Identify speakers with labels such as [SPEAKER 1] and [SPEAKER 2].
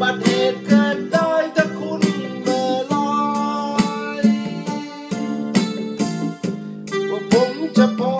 [SPEAKER 1] บัติเหตุเกิดได้ถ้าคุณมื่ลอยว่าผมจะพอ